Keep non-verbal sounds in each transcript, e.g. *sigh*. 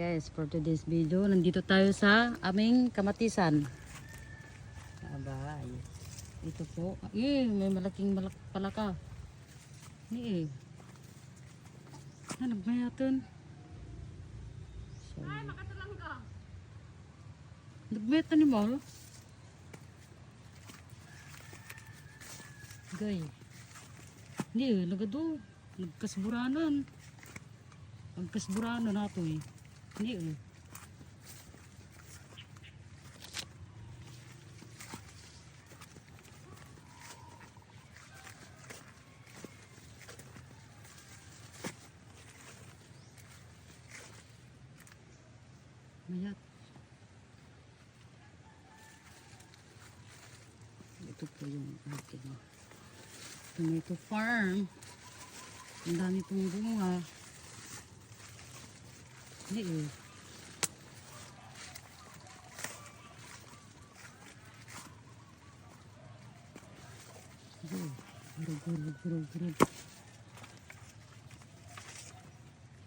guys, for today's video, nandito tayo sa aming kamatisan. Abay. Ito po. Eh, may malaking malak palaka. Ni eh. Hanap ba yatin? So, Ay, makatalang ka. Nagbeta ni Mal. Gay. Hindi eh, nagado. Nagkasburanan. Nagkasburanan nato eh. Hindi eh. Mayat. Ito po yung aking tomato farm. Ang dami pong bunga. Hindi eh. Gurug, gurug, gurug, gurug, gurug.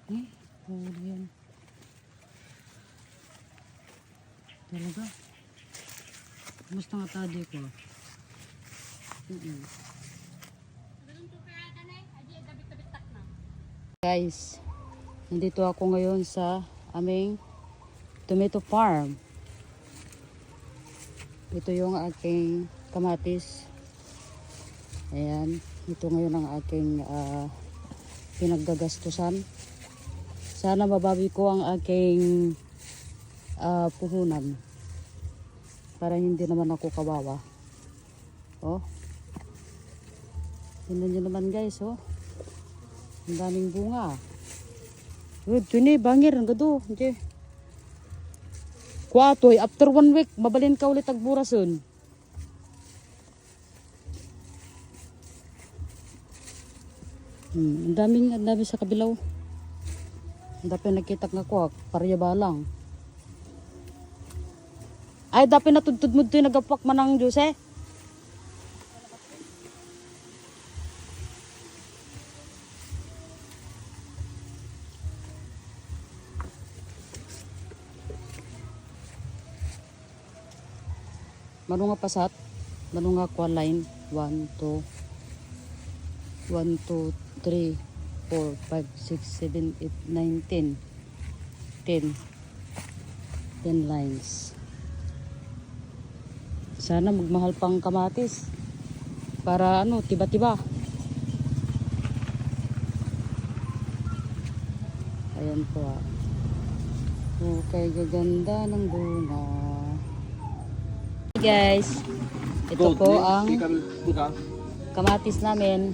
Eh, huli yan. Talaga? Kumusta nga tadi ko? Mm-mm. Guys, nandito ako ngayon sa aming tomato farm. Ito yung aking kamatis. Ayan, ito ngayon ang aking ah, pinaggagastusan. Sana mabawi ko ang aking ah, puhunan para hindi naman ako kawawa. Oh. Tingnan nyo naman guys, oh. Ang daming bunga. Eh, bangir, ang gado. Hindi. Kuwatoy, after one week, mabalin ka ulit agburason. Hmm, ang daming, ang dami sa kabilaw. Ang dami nakita nga ko, parya ba lang. Ay, dapat natudtod mo ito yung nagapak man ng Diyos eh. Mano nga pasat? Mano nga kwa line? 1, 2, 1, 2, 3, 4, 5, 6, 7, 8, 9, 10. 10. 10 lines. Sana magmahal pang kamatis. Para ano, tiba-tiba. Ayan po ah. Okay, gaganda ng bunga. Guys, ito po ang kamatis namin.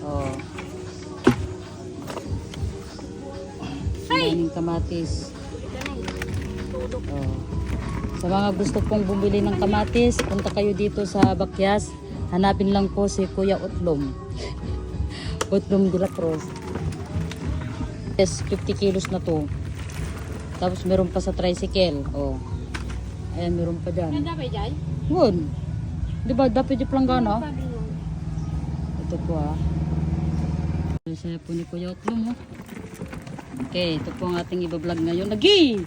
Oh. Ang kamatis. Oh. Sa mga gusto pong bumili ng kamatis, punta kayo dito sa Bakyas. Hanapin lang po si Kuya Utlom. *laughs* Utlom de la Cruz. Yes, 50 kilos na to. Tapos meron pa sa tricycle. Oh. Ayan, meron pa dyan. Ganda ba dyan? Yun. Di ba, dapat yung planggana? Ito po ah. Saya po ni Kuya Utlom oh. Okay, ito po ang ating ibablog ngayon. Lagi!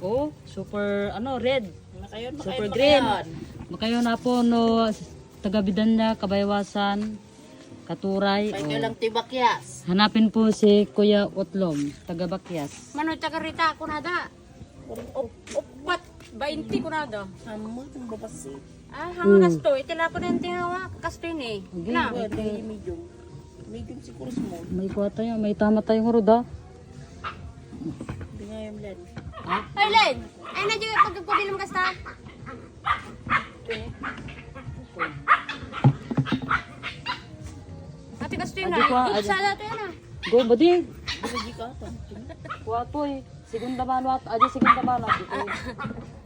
Oh, super, ano, red. Makayon, Super green. Makayo na po no tagabidan niya, kabaywasan, katuray. Pwede oh. lang tibakyas. Hanapin po si Kuya Utlom, taga Bakyas. Mano tagarita ako nada. Upat, 20 ko nada. Amo, itong babasi. Ah, hangas to. Itila ko na yung tingawa. Kasto yun eh. Hindi, Na. ito- medium. Medium siguro small. May kuha tayo, may tama tayong ruda. Hindi nga yung blend. Ha? Ay, Len! Ay, na dyan pagpapili mo kasta. Ate kasto yun adi. Iksala to yan ah. Go, badi. Kuha to eh. Segunda mano at, adi segunda mano. Ito, *laughs*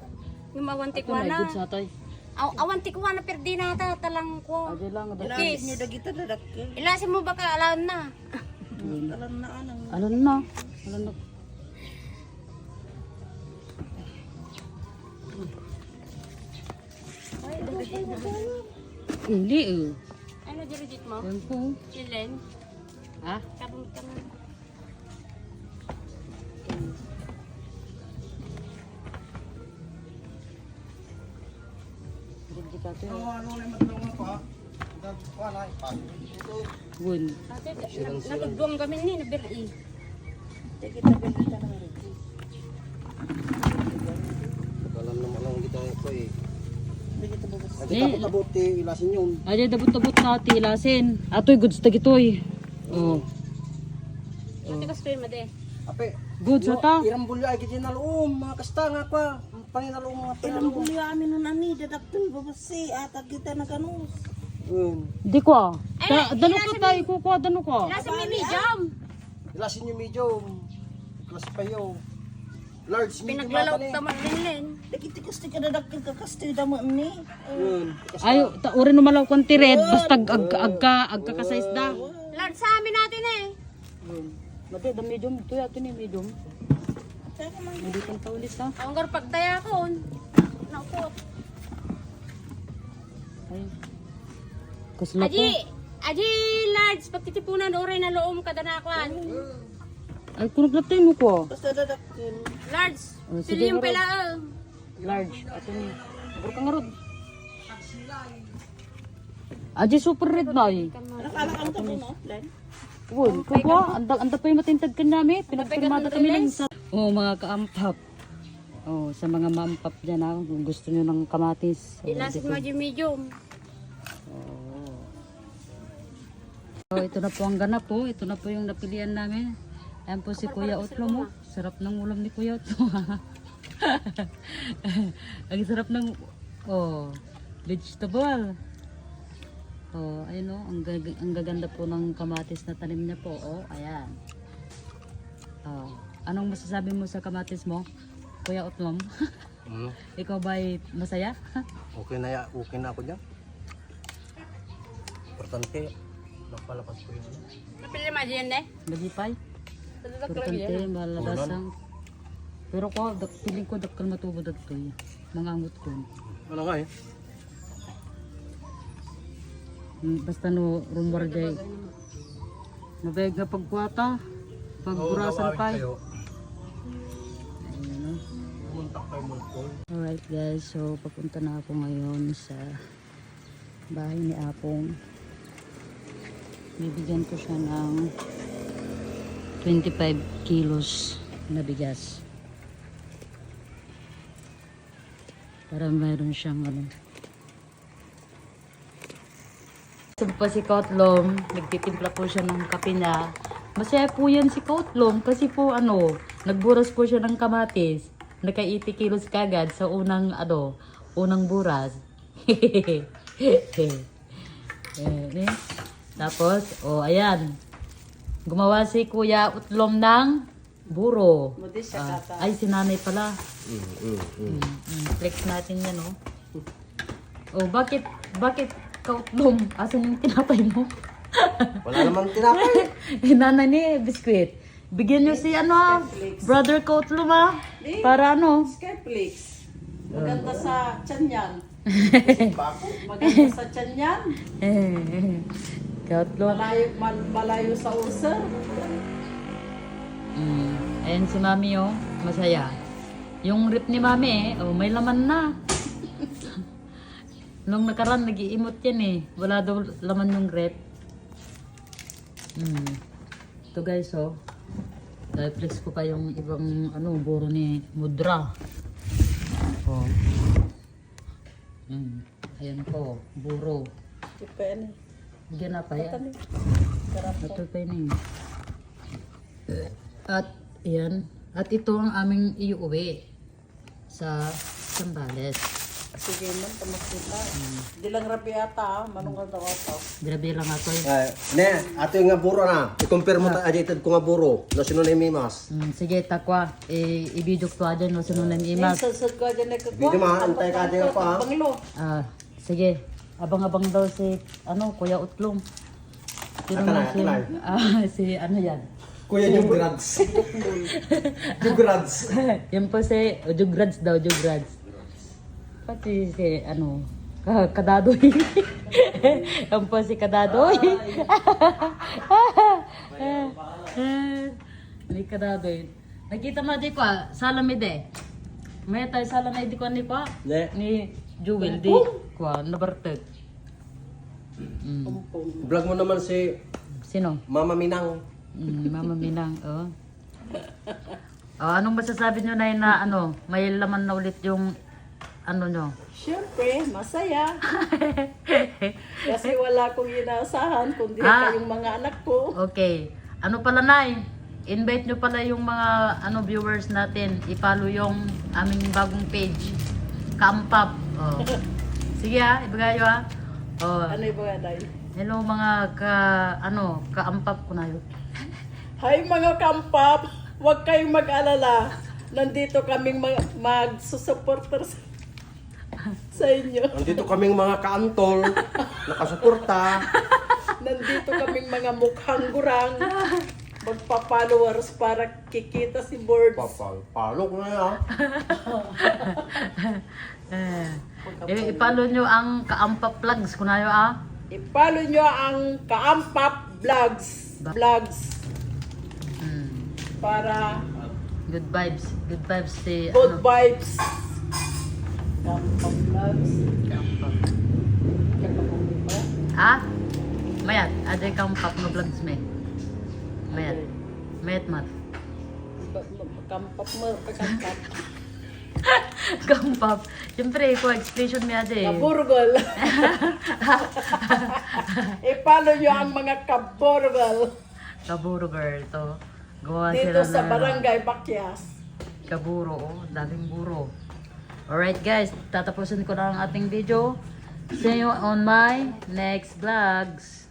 Yung mawanti ito ko na, sa tay. Aw, awanti ko na perdi na ta talang ko. Adi lang, adi. Kiss. dagita na dakil. Ilasin mo baka alam na. Alam na anang Alam na. Alam na. Hindi eh. Ano dirigit mo? Yan po. Ilen? Ha? Kabang ka kate. ano na magdawang pa. Wala, ipasok dito. Gun. Ate, na- natugduang kami ni, nabiri. Alam naman lang kita ko eh. Eh. Nakita ko tabuti, ilasin yun. Ay, dabot-dabot na tilasin. Atoy, goods na gitoy. Oh. Ate, kas kayo made. Ape, Goods na ta. irang bulya ay kiti naloom, mga kasta nga pa. Ang Panginaloom mga Ilang panginaloom. bulyo amin nun ani, dadaktul babasi, atag kita na kanus. Yun. Di ko ah. Da, dano ko tayo, kukuha, dano ko. Nasa may medium. Ilasin yung medium. Class pa yun. Large, medium Pinaglalaw yata ni. tamat linlin. Dagiti kasti ka dadaktul ka kasti damo ni. Yun. Kasta. Ay, ta, uri numalaw kong tired, basta ag, ag, agka, agka kasais da. Lord, sa amin natin eh. Yun. Mati, da medium, ito yato ni medium. Hindi kang paulit ha. Ang garpagtaya ko. Naku. Ay. Kusla po. Aji, aji, large, pagtitipunan oray na loom kada nakwan. Ay, kunog na tayo mo ko. basta dadaktul. Large, Oh, sige, sili yung pala. oh. Large. Ato ni. Abur ka nga rod. Aji super red na eh. Nakala ka mo to no, Len? Won, kuko, anda anda pa yung matintad ka namin. Pinagpirmada kami ng sa... Oh, mga kaampap. Oh, sa mga maampap dyan ha, kung gusto nyo ng kamatis. Oh, Ilasig mo aji medium. oh, ito na po ang ganap po. Ito na po yung napilian namin. Ayan po si Kuya Otlo mo. Sarap ng ulam ni Kuya Otlo. *laughs* ang sarap ng... Oh, vegetable. Oh, ayun oh, ang, gag- ang gaganda po ng kamatis na tanim niya po. Oh, ayan. Oh, anong masasabi mo sa kamatis mo? Kuya Otlom? Hmm. *laughs* Ikaw ba ay masaya? Okay na, ya- okay na ako dyan. Importante, napalapas ko yun. Napili mo aji yan eh. Magipay? Yan. malalasang. Pero ko, piling ko dakal matubo dagtoy. Mga angot ko. Ano nga eh? Mm, Basta no, rumor jay. Mabeg nga pagkwata. Pagburasan pa. Alright guys, so papunta na ako ngayon sa bahay ni Apong. Bibigyan ko siya ng 25 kilos na bigas. Para mayroon siyang ano. Sabi pa si Kotlom, nagtitimpla po siya ng kape niya. Masaya po yan si Kotlom kasi po ano, nagburas po siya ng kamatis. Naka 80 kilos kagad sa unang ano, unang buras. *laughs* eh, eh. Tapos, oh ayan. Gumawa si Kuya Utlom ng buro. Ah, ay, si nanay pala. Mm, mm, flex natin yan, oh. Oh, bakit, bakit kautlom? Asan yung tinapay mo? *laughs* Wala naman tinapay. Eh, Nanay ni biskwit. Bigyan nyo si ano, ah, brother kautlom ah. Para ano? Skyflix. Maganda sa tiyan yan. *laughs* Maganda sa tiyan yan. Eh, kautlom. Malayo, mal- malayo sa ulcer. Mm. Ayan si mami oh, masaya. Yung rip ni mami eh, oh, may laman na. Nung nakaraan, nag-iimot yan eh. Wala daw laman yung rep. Mm. Ito guys oh. Dahil flex ko pa yung ibang ano, buro ni Mudra. Oh. Mm. Ayan po, buro. Depende. Bigyan na pa yan. Ito pa eh. At, yan. At ito ang aming iuwi sa Sambales. Sige man, tamas kita. Di lang rabi ata, ah. manong daw ata. Grabe lang ako eh. Ay, ne, ato yung nga buro na. I-compare mo ta ajited ko nga buro. No sino na mimas. Mm, sige, takwa. E, ibidok to adyan no, sinunay ni Imas. Sasad ka dyan na kakwa. Video ma, antay ka dyan pa. Bangilo. Ah, sige. Abang-abang daw si, ano, Kuya Utlong. Sino Aka na, na si, ah, si, ano yan? Kuya Jugrads. *laughs* Jugrads. yan po si, oh, Jugrads daw, Jugrads. Pati si, ano, ka- Kadadoy. *laughs* yan po si Kadadoy. May *laughs* Kadadoy. Nakita mo di ko ah, salamid eh. May tayo salamid di ko ni ko. Ne, Ni Jewel, di, kwa, nabartag. Mm. Vlog mo naman si Sino? Mama Minang. Mm, Mama Minang, *laughs* oh. Oh, anong masasabi nyo na na ano, may laman na ulit yung ano nyo? Siyempre, masaya. *laughs* Kasi wala akong inaasahan kundi Ah. kayong mga anak ko. Okay. Ano pala, Nay? Invite nyo pala yung mga ano viewers natin. I-follow yung aming bagong page. Kaampap. Oh. *laughs* Sige ha, ibigay ha. Oh. Ano mga day? Hello mga ka, ano, kaampap ko na yun. *laughs* Hi mga kampap! Huwag kayong mag-alala. Nandito kaming mag magsusuporter sa, *laughs* sa inyo. Nandito kaming mga kaantol, nakasuporta. Nandito kaming mga mukhang gurang. Magpa-followers para kikita si Birds. Papal, palok na yan. *laughs* Eh, i- i-follow nyo ang kaampap vlogs ko na yun ah. I-follow nyo ang Kaampap Vlogs. Vlogs. Hmm. Para Good vibes. Good vibes si good ano, vibes. Kaampap Vlogs. kaampap. Kakapagod ba? Ha? Mayat, aday kaampap no vlogs me. Mayat. Mayat mat. Kaampap mo, kaampap. *laughs* Kaampap. Siyempre, ko expression mi aday. Kaburgol. *laughs* I-follow nyo ang mga kaburgol Kaburo girl to. Gawa dito sila sa na- Barangay Bakyas. Kaburo, oh. Daming buro. Alright guys, tatapusin ko na ang ating video. See you on my next vlogs.